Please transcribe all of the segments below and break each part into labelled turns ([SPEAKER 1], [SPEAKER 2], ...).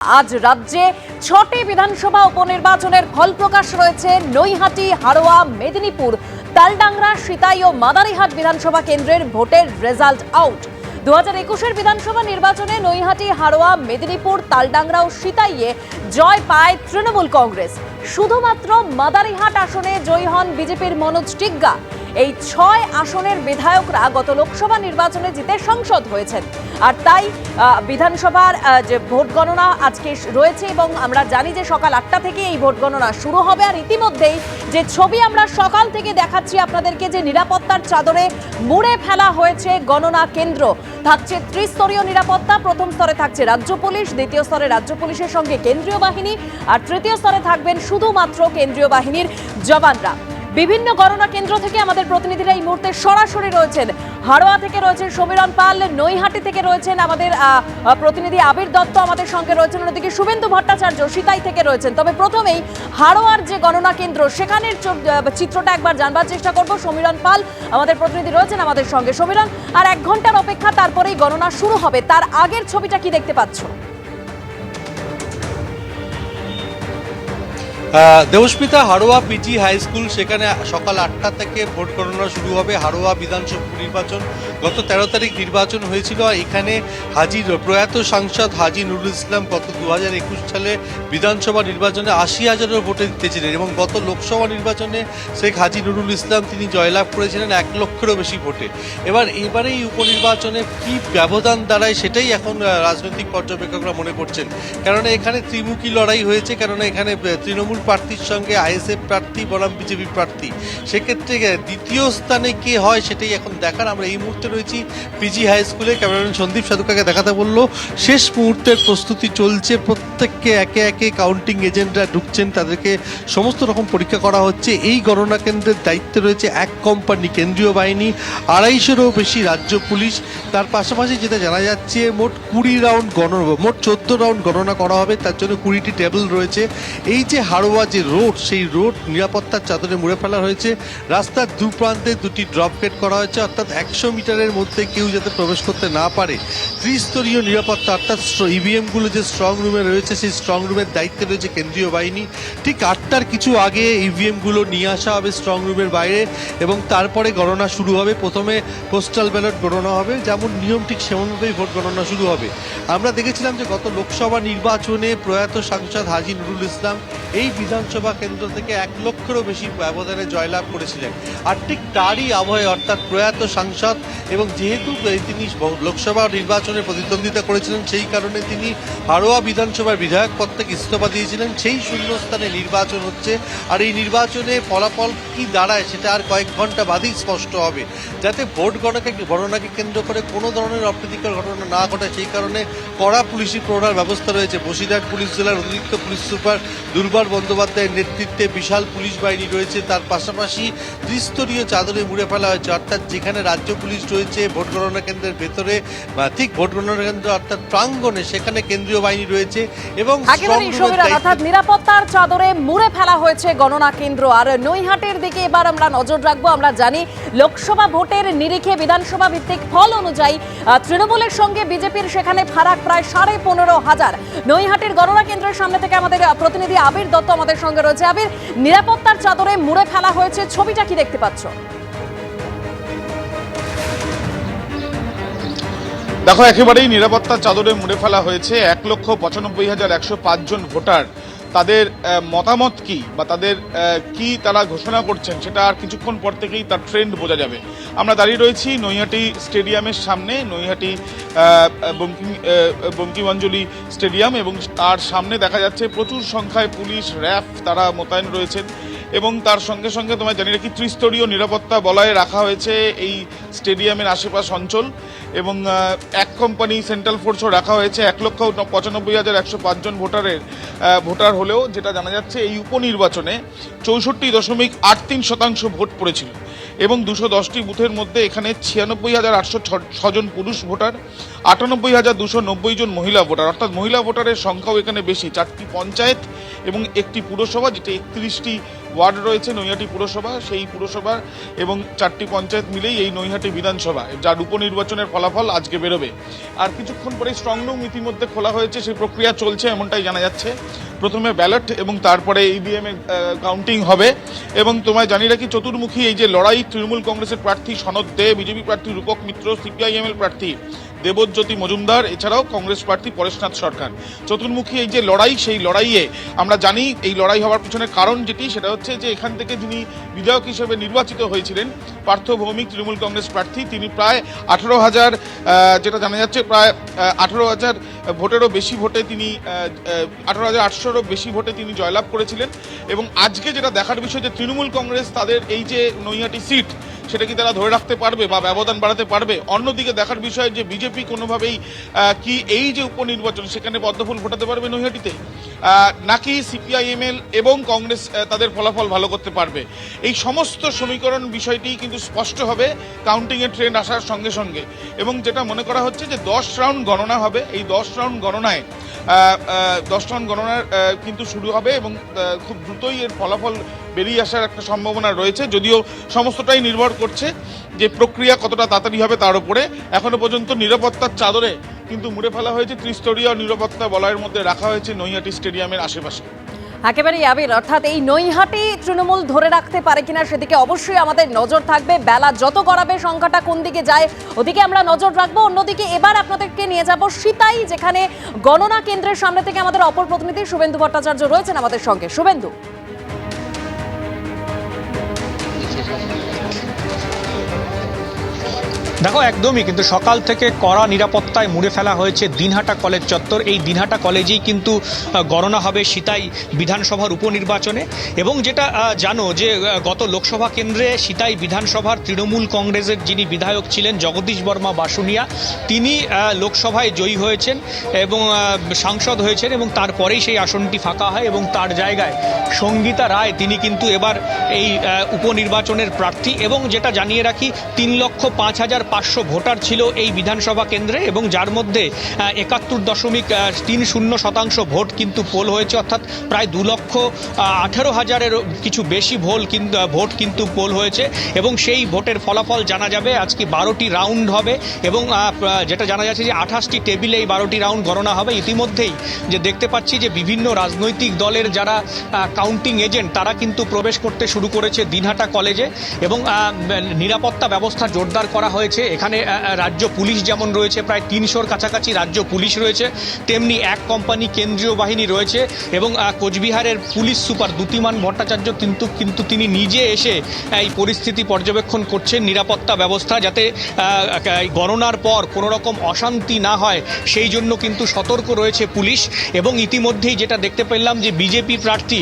[SPEAKER 1] আজ রাজ্যে ছটি বিধানসভা উপনির্বাচনের ফল প্রকাশ রয়েছে। নৈহাটি হারোয়া মেদিনীপুর, তালডাংরা, সিতাই ও মাদারিহাট বিধানসভা কেন্দ্রের ভোটের রেজাল্ট আউট। দু হাজার একুশের বিধানসভা নির্বাচনে নৈহাটি হারোয়া মেদিনীপুর, তালডাংরা ও সিতাইয়ে জয় পায় তৃণমূল কংগ্রেস। শুধুমাত্র মাদারিহাট আসনে জয়ী হন বিজেপির মনোজ টিগ্গা। এই ছয় আসনের বিধায়করা গত লোকসভা নির্বাচনে জিতে সংসদ হয়েছেন। আর তাই বিধানসভার যে ভোট গণনা আজকে রয়েছে এবং আমরা জানি যে সকাল আটটা থেকে এই ভোট গণনা শুরু হবে। আর ইতিমধ্যেই যে ছবি আমরা সকাল থেকে দেখাচ্ছি আপনাদেরকে যে নিরাপত্তার চাদরে মুড়ে ফেলা হয়েছে গণনা কেন্দ্র। থাকছে ত্রিস্তরীয় নিরাপত্তা, প্রথম স্তরে থাকছে রাজ্য পুলিশ, দ্বিতীয় স্তরে রাজ্য পুলিশের সঙ্গে কেন্দ্রীয় বাহিনী, আর তৃতীয় স্তরে থাকবেন শুধুমাত্র কেন্দ্রীয় বাহিনীর জওয়ানরা। বিভিন্ন গণনা কেন্দ্র থেকে আমাদের প্রতিনিধিরা এই মুহূর্তে সরাসরি রয়েছেন। হাড়োয়া থেকে রয়েছেন সমীরণ পাল, নৈহাটি থেকে রয়েছেন আমাদের প্রতিনিধি আবির দত্ত আমাদের সঙ্গে রয়েছেন। অন্যদিকে শুভেন্দু ভট্টাচার্য সিতাই থেকে রয়েছেন। তবে প্রথমেই হাড়োয়ার যে গণনা কেন্দ্র, সেখানের চিত্রটা একবার জানবার চেষ্টা করব। সমীরণ পাল আমাদের প্রতিনিধি রয়েছেন আমাদের সঙ্গে। সমীরণ, আর এক ঘণ্টার অপেক্ষা, তারপরেই গণনা শুরু হবে। তার আগের ছবিটা কি দেখতে পাচ্ছ?
[SPEAKER 2] Debasmita Haroa PG high school সেখানে সকাল আটটা থেকে ভোট গণনা শুরু হবে। হাড়োয়া বিধানসভা নির্বাচন গত তেরো তারিখ নির্বাচন হয়েছিল। এখানে হাজির প্রয়াত সাংসদ হাজি নুরুল ইসলাম গত দু হাজার একুশ সালে বিধানসভা নির্বাচনে আশি হাজারের ভোটে জিতেছিলেন এবং গত লোকসভা নির্বাচনে শেখ হাজি নুরুল ইসলাম তিনি জয়লাভ করেছিলেন এক লক্ষেরও বেশি ভোটে। এবার এবারে এই উপনির্বাচনে কি ব্যবধান দাঁড়ায় সেটাই এখন রাজনৈতিক পর্যবেক্ষকরা মনে করছেন। কেননা এখানে ত্রিমুখী লড়াই হয়েছে, কেননা এখানে তৃণমূল প্রার্থীর সঙ্গে আইএসএফ প্রার্থী, বনাম বিজেপি প্রার্থী। সেক্ষেত্রে দ্বিতীয় স্থানে কে হয় সেটাই এখন দেখার। আমরা এই মুহূর্তে রয়েছি পিজি হাই স্কুলে ক্যামেরাম্যান সন্দীপ সাধুকাকে দেখাতে বলল, শেষ মুহূর্তের প্রস্তুতি চলছে। প্রত্যেককে একে একে কাউন্টিং এজেন্টরা ঢুকছেন। তাদেরকে সমস্ত রকম পরীক্ষা করা হচ্ছে। এই গণনা কেন্দ্রের দায়িত্বে রয়েছে এক কোম্পানি কেন্দ্রীয় বাহিনী, আড়াইশোরও বেশি রাজ্য পুলিশ। তার পাশাপাশি যেটা জানা যাচ্ছে, মোট কুড়ি রাউন্ড গণনা মোট চোদ্দ রাউন্ড গণনা করা হবে। তার জন্য কুড়িটি টেবিল রয়েছে। এই যে হাড়োয়া যে রোড, সেই রোড নিরাপত্তার চাদরে মুড়ে ফেলা হয়েছে। রাস্তার দু প্রান্তে দুটি ড্রপ গেট করা হয়েছে, অর্থাৎ একশো মিটারের মধ্যে কেউ যাতে প্রবেশ করতে না পারে। ত্রিস্তরীয় নিরাপত্তা, অর্থাৎ ইভিএমগুলো যে স্ট্রং রুমে রয়েছে, সেই স্ট্রং রুমের দায়িত্বে রয়েছে কেন্দ্রীয় বাহিনী। ঠিক আটটার কিছু আগে ইভিএমগুলো নিয়ে আসা হবে স্ট্রং রুমের বাইরে এবং তারপরে গণনা শুরু হবে। প্রথমে পোস্টাল ব্যালট গণনা হবে, যেমন নিয়ম ঠিক সেমনভাবেই ভোট গণনা শুরু হবে। আমরা দেখেছিলাম যে গত লোকসভা নির্বাচনে প্রয়াত সাংসদ হাজি নুরুল ইসলাম এই বিধানসভা কেন্দ্র থেকে এক লক্ষেরও বেশি ব্যবধানে জয়লাভ করেছিলেন। আর ঠিক তারই আবহে অর্থাৎ প্রয়াত সাংসদ এবং যেহেতু তিনি লোকসভা নির্বাচনে প্রতিদ্বন্দ্বিতা করেছিলেন, সেই কারণে তিনি হাড়োয়া বিধানসভার বিধায়ক পদ থেকে ইস্তফা দিয়েছিলেন। সেই শূন্যস্থানে নির্বাচন হচ্ছে। আর এই নির্বাচনে ফলাফল কি দাঁড়ায় সেটা আর কয়েক ঘণ্টা বাদেই স্পষ্ট হবে। যাতে ভোট গণনাকে গণনাকে কেন্দ্র করে কোনো ধরনের অপ্রীতিকর ঘটনা না ঘটে, সেই কারণে কড়া পুলিশি প্রহরার ব্যবস্থা রয়েছে। বসিরহাট পুলিশ জেলার অতিরিক্ত পুলিশ সুপার দুর্বার বন্দ্যোপাধ্যায়ের নেতৃত্বে বিশাল পুলিশ বাহিনী রয়েছে। তার পাশাপাশি ত্রিস্তরীয় চাদরে মুড়ে ফেলা হয়েছে অর্থাৎ যেখানে রাজ্য পুলিশ রয়েছে ভোট গণনা কেন্দ্রের ভেতরে বা ঠিক ভোট গণনা কেন্দ্র অর্থাৎ প্রাঙ্গণে সেখানে কেন্দ্রীয় বাহিনী রয়েছে এবং
[SPEAKER 1] অর্থাৎ নিরাপত্তার চাদরে মুড়ে ফেলা হয়েছে গণনা কেন্দ্র। আর নৈহাটের দিকে এবার আমরা নজর রাখব আমরা জানি লোকসভা ভোটের নিরিখে বিধানসভা ভিত্তিক ফল অনুযায়ী তৃণমূলের সঙ্গে বিজেপির সেখানে ফারাক প্রায় সাড়ে পনেরো হাজার। নৈহাটির গণনা কেন্দ্রের সামনে থেকে আমাদের প্রতিনিধি আবির দত্ত আমাদের সঙ্গে রয়েছে আবির। নিরাপত্তার চাদরে মুড়ে ফেলা হয়েছে ছবিটা, কি দেখতে পাচ্ছ?
[SPEAKER 3] দেখো, একেবারেই নিরাপত্তার চাদরে মুড়ে ফেলা হয়েছে এক লক্ষ পঁচানব্বই হাজার একশো পাঁচজন ভোটার। তাদের মতামত কি বা তাদের কি তারা ঘোষণা করছেন সেটা আর কিছুক্ষণ পর থেকেই তার ট্রেন্ড বোঝা যাবে। আমরা দাঁড়িয়ে রয়েছি নৈহাটি স্টেডিয়ামের সামনে নৈহাটি আহ, বঙ্কিম আহ, স্টেডিয়াম এবং তার সামনে দেখা যাচ্ছে প্রচুর সংখ্যায় পুলিশ র্যাফ তারা মোতায়েন রয়েছেন এবং তার সঙ্গে সঙ্গে তোমায় জানিয়ে রাখি ত্রিস্তরীয় নিরাপত্তা বলয়ে রাখা হয়েছে এই স্টেডিয়ামের আশেপাশ অঞ্চল এবং এক কোম্পানি সেন্ট্রাল ফোর্সও রাখা হয়েছে এক লক্ষ পঁচানব্বই হাজার একশো পাঁচজন ভোটারের ভোটার হলেও যেটা জানা যাচ্ছে এই উপনির্বাচনে চৌষট্টি দশমিক আট তিন শতাংশ ভোট পড়েছিল এবং দুশো দশটি বুথের মধ্যে এখানে ছিয়ানব্বই হাজার আটশো ছজন পুরুষ ভোটার, আটানব্বই হাজার দুশো নব্বই জন মহিলা ভোটার। অর্থাৎ মহিলা ভোটারের সংখ্যাও এখানে বেশি। চারটি পঞ্চায়েত এবং একটি পুরসভা, যেটি একত্রিশটি ওয়ার্ড রয়েছে, নৈহাটি পুরসভা, সেই পুরসভা এবং চারটি পঞ্চায়েত মিলেই এই নৈহাটি বিধানসভা, যার উপনির্বাচনের ফলাফল আজকে বেরোবে। আর কিছুক্ষণ পরে স্ট্রং রুম ইতিমধ্যে খোলা হয়েছে, সেই প্রক্রিয়া চলছে, এমনটাই জানা যাচ্ছে। প্রথমে ব্যালট এবং তারপরে ইভিএম এ কাউন্টিং হবে। এবং তোমায় জানি রাখি, চতুর্মুখী এই যে লড়াই, তৃণমূল কংগ্রেসের প্রার্থী সনদ দে, বিজেপি প্রার্থী রূপক মিত্র সিপিআইএম এর প্রার্থী। দেবজ্যোতি মজুমদার, এছাড়াও কংগ্রেস প্রার্থী পরেশনাথ সরকার। চতুর্মুখী এই যে লড়াই, সেই লড়াইয়ে আমরা জানি এই লড়াই হওয়ার পিছনে কারণ যেটি, সেটা হচ্ছে যে এখান থেকে যিনি বিধায়ক হিসেবে নির্বাচিত হয়েছিলেন পার্থ ভৌমিক তৃণমূল কংগ্রেস প্রার্থী, তিনি প্রায় আঠারো হাজার যেটা জানা যাচ্ছে প্রায় আঠারো হাজার ভোটেরও বেশি ভোটে তিনি আঠারো হাজার আটশোরও বেশি ভোটে তিনি জয়লাভ করেছিলেন। এবং আজকে যেটা দেখার বিষয় যে তৃণমূল কংগ্রেস তাদের এই যে নৈহাটি সিট সেটা কি তারা ধরে রাখতে পারবে বা ব্যবধান বাড়াতে পারবে? অন্যদিকে দেখার বিষয় যে বিজেপি কোনোভাবেই কি এই যে উপনির্বাচন, সেখানে পদ্মফুল ফোটাতে পারবে নৈহাটিতে? নাকি সিপিআইএমএল এবং কংগ্রেস তাদের ফলাফল ভালো করতে পারবে? এই সমস্ত সমীকরণ বিষয়টি কিন্তু স্পষ্ট হবে কাউন্টিংয়ের ট্রেন্ড আসার সঙ্গে সঙ্গে। এবং যেটা মনে করা হচ্ছে যে দশ রাউন্ড গণনা হবে। এই দশ রাউন্ড গণনায় দশ টন গণনার কিন্তু শুরু হবে এবং খুব দ্রুতই এর ফলাফল বেরিয়ে আসার একটা সম্ভাবনা রয়েছে, যদিও সমস্তটাই নির্ভর করছে যে প্রক্রিয়া কতটা তাড়াতাড়ি হবে তার উপরে। এখনও পর্যন্ত নিরাপত্তার চাদরে কিন্তু মুড়ে ফেলা হয়েছে, ত্রিস্তরীয় নিরাপত্তা বলয়ের মধ্যে রাখা হয়েছে নৈহাটি স্টেডিয়ামের আশেপাশে।
[SPEAKER 1] একেবারেই আবির, অর্থাৎ এই নৈহাটি তৃণমূল ধরে রাখতে পারে কিনা সেদিকে অবশ্যই আমাদের নজর থাকবে। বেলা যত গড়াবে, সংখ্যাটা কোন দিকে যায়, ওদিকে আমরা নজর রাখব। অন্যদিকে এবার আপনাদেরকে নিয়ে যাব সীতাই, যেখানে গণনা কেন্দ্রের সামনে থেকে আমাদের অপর প্রতিনিধি শুভেন্দু ভট্টাচার্য রয়েছেন আমাদের সঙ্গে। শুভেন্দু।
[SPEAKER 4] দেখো, একদমই, কিন্তু সকাল থেকে কড়া নিরাপত্তায় মুড়ে ফেলা হয়েছে দিনহাটা কলেজ চত্বর। এই দিনহাটা কলেজেই কিন্তু গণনা হবে সিতাই বিধানসভার উপনির্বাচনে। এবং যেটা জানো যে গত লোকসভা কেন্দ্রে সিতাই বিধানসভার তৃণমূল কংগ্রেসের যিনি বিধায়ক ছিলেন জগদীশ বর্মা বাসুনিয়া, তিনি লোকসভায় জয়ী হয়েছেন এবং সাংসদ হয়েছেন এবং তারপরেই সেই আসনটি ফাঁকা হয় এবং তার জায়গায় সঙ্গীতা রায়, তিনি কিন্তু এবার এই উপনির্বাচনের প্রার্থী। এবং যেটা জানিয়ে রাখি, তিন লক্ষ পাঁচ হাজার পাঁচশো ভোটার ছিল এই বিধানসভা কেন্দ্রে এবং যার মধ্যে একাত্তর দশমিক তিন শূন্য শতাংশ ভোট কিন্তু পোল হয়েছে, অর্থাৎ প্রায় দু লক্ষ আঠেরো হাজারের কিছু বেশি ভোল কিন্তু ভোট কিন্তু পোল হয়েছে এবং সেই ভোটের ফলাফল জানা যাবে, আজকে বারোটি রাউন্ড হবে এবং যেটা জানা যাচ্ছে যে আঠাশটি টেবিলে এই বারোটি রাউন্ড গণনা হবে। ইতিমধ্যেই যে দেখতে পাচ্ছি যে বিভিন্ন রাজনৈতিক দলের যারা কাউন্টিং এজেন্ট, তারা কিন্তু প্রবেশ করতে শুরু করেছে দিনহাটা কলেজে এবং নিরাপত্তা ব্যবস্থা জোরদার করা হয়েছে। এখানে আহ, আহ, রাজ্য পুলিশ যেমন রয়েছে প্রায় তিনশোর কাছাকাছি রাজ্য পুলিশ রয়েছে তেমনি এক কোম্পানি কেন্দ্রীয় বাহিনী রয়েছে এবং কোচবিহারের পুলিশ সুপার দ্যুতিমান ভট্টাচার্য কিন্তু কিন্তু তিনি নিজে এসে এই পরিস্থিতি পর্যবেক্ষণ করছেন। নিরাপত্তা ব্যবস্থা যাতে গণনার পর কোনো রকম অশান্তি না হয় সেই জন্য কিন্তু সতর্ক রয়েছে পুলিশ এবং ইতিমধ্যেই যেটা দেখতে পেলাম যে বিজেপি প্রার্থী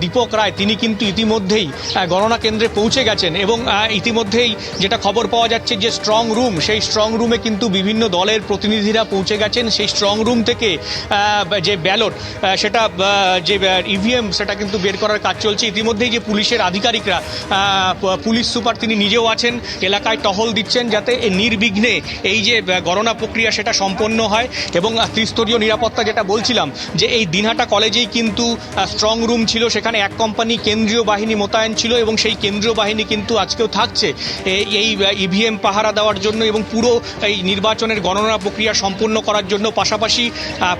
[SPEAKER 4] দীপক রায় তিনি কিন্তু ইতিমধ্যেই গণনা কেন্দ্রে পৌঁছে গেছেন এবং ইতিমধ্যেই যেটা খবর পাওয়া যাচ্ছে যে স্ট্রং রুম সেই স্ট্রং রুমে কিন্তু বিভিন্ন দলের প্রতিনিধিরা পৌঁছে গেছেন। সেই স্ট্রং রুম থেকে যে ব্যালট সেটা যে ইভিএম সেটা কিন্তু বের করার কাজ চলছে। ইতিমধ্যেই যে পুলিশের আধিকারিকরা পুলিশ সুপার তিনি নিজেও আছেন, এলাকায় টহল দিচ্ছেন যাতে নির্বিঘ্নে এই যে গণনা প্রক্রিয়া সেটা সম্পন্ন হয় এবং ত্রিস্তরীয় নিরাপত্তা যেটা বলছিলাম, যে এই দিনহাটা কলেজেই কিন্তু স্ট্রং রুম ছিল, সেখানে এক কোম্পানি কেন্দ্রীয় বাহিনী মোতায়েন ছিল এবং সেই কেন্দ্রীয় বাহিনী কিন্তু আজকেও থাকছে। এই- ইভিএম পাহারা দেওয়ার জন্য এবং পুরো এই নির্বাচনের গণনা প্রক্রিয়া সম্পূর্ণ করার জন্য পাশাপাশি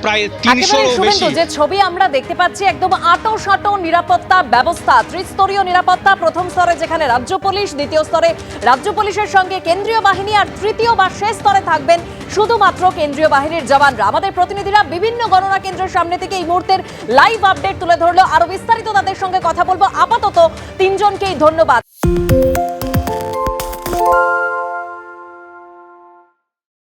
[SPEAKER 4] প্রায় তিনশো বেশি।
[SPEAKER 1] যে ছবি আমরা দেখতে পাচ্ছি একদম আটো সাটো নিরাপত্তা ব্যবস্থা ত্রিস্তরীয় নিরাপত্তা প্রথম স্তরে যেখানে রাজ্য পুলিশ দ্বিতীয় স্তরে রাজ্য পুলিশের সঙ্গে কেন্দ্রীয় বাহিনী আর তৃতীয় বা শেষ স্তরে থাকবেন শুধুমাত্র কেন্দ্রীয় বাহিনীর জওয়ানরা। আমাদের প্রতিনিধিরা বিভিন্ন গণনা কেন্দ্রের সামনে থেকে এই মুহূর্তের লাইভ আপডেট তুলে ধরলো। আরও বিস্তারিত তাদের সঙ্গে কথা বলব। আপাতত তিনজনকেই ধন্যবাদ।